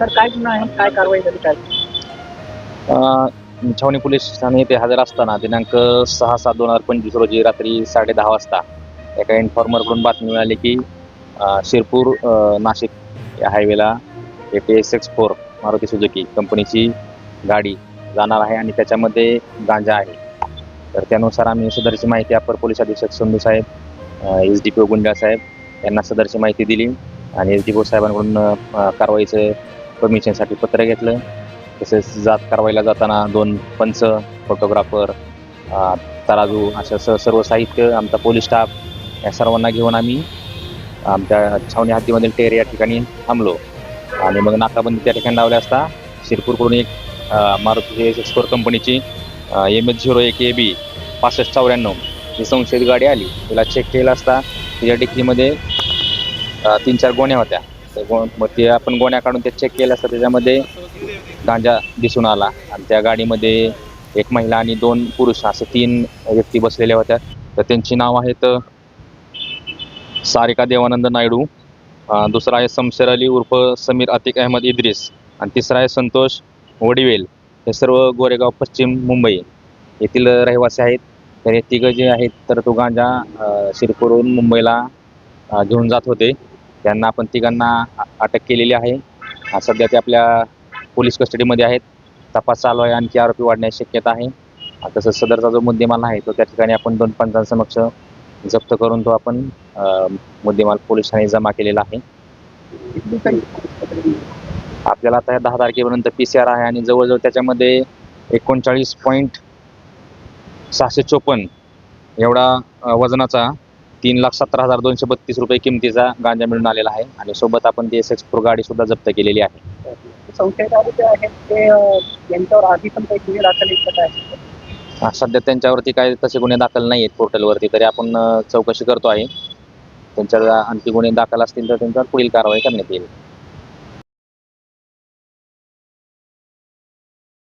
काय गुन्हा आहे? काय कारवाई झाली काय? छावणी पोलीस ठाणे येथे हजर असताना दिनांक सहा सात दोन हजार पंचवीस रोजी रात्री साडे दहा वाजता एका इन्फॉर्मरकडून बातमी मिळाली की शिरपूर नाशिक या हायवेला एक S X four Maruti Suzuki कंपनीची गाडी जाणार आहे आणि त्याच्यामध्ये गांजा आहे. तर त्यानुसार आम्ही सदरची माहिती अप्पर पोलीस अधीक्षक संधू साहेब एस डी पी ओ गुंडा साहेब यांना सदरची माहिती दिली. आणि एस डी ओ साहेबांकडून कारवाईचं परमिशनसाठी पत्र घेतलं. तसेच जात कारवाईला जाताना दोन पंच फोटोग्राफर तराजू अशा स सर्व साहित्य आमचा पोलीस स्टाफ या सर्वांना घेऊन आम्ही आमच्या छावणी हद्दीमधील टेर या ठिकाणी थांबलो. आणि मग नाकाबंदी त्या ठिकाणी लावल्या असता शिरपूरकडून एक मारुती एक्सपोर कंपनीची एम एच झिरो एक ए बी पासष्ट चौऱ्याण्णव ही संशयित गाडी आली. तिला चेक केला असता तिच्या डिक्कीमध्ये तीन चार गोण्या होत्या. गो मग ते आपण गोण्या काढून ते चेक केलं असता त्याच्यामध्ये गांजा दिसून आला. आणि त्या गाडीमध्ये एक महिला आणि दोन पुरुष असे तीन व्यक्ती बसलेल्या होत्या. तर त्यांची नाव आहेत सारिका देवानंद नायडू दुसरा आहे समशेर अली उर्फ समीर अतिक अहमद इद्रिस आणि तिसरा आहे संतोष वडिवेल. हे सर्व गोरेगाव पश्चिम मुंबई येथील रहिवासी आहेत. तर हे तिघं जे आहेत तर तो गांजा शिरपूरहून मुंबईला घेऊन जात होते. त्यांना आपण तिघांना अटक केलेली आहे. सध्या ते आपल्या पोलीस कस्टडीमध्ये आहेत. तपास चालू आहे आणखी आरोपी वाढण्याची शक्यता आहे. तसंच सदरचा जो मुद्देमाल आहे तो त्या ठिकाणी आपण दोन पंचांसमक्ष जप्त करून तो आपण मुद्देमाल पोलीस ठाणे जमा केलेला आहे. आपल्याला आता दहा तारखेपर्यंत पी सी आर आहे आणि जवळजवळ त्याच्यामध्ये एकोणचाळीस पॉईंट सहाशे चोपन्न एवढा वजनाचा तीन लाख सतरा हजार दोनशे बत्तीस रुपये किमतीचा गांजा मिळून आलेला आहे. आणि सोबत आपण ती एस एक्स फोर गाडी सुद्धा जप्त केलेली आहे. संशयित आरोपी आहेत ते अं, यांच्यावर आधी पण काही गुन्हे दाखल आहेत का काय? हा, सध्या त्यांच्यावरती काय तसे गुन्हे दाखल नाही आहेत पोर्टलवरती तरी आपण अं, चौकशी करतो आहे. त्यांच्यावर आणखी गुन्हे दाखल असतील तर त्यांच्यावर पुढील कारवाई करण्यात येईल.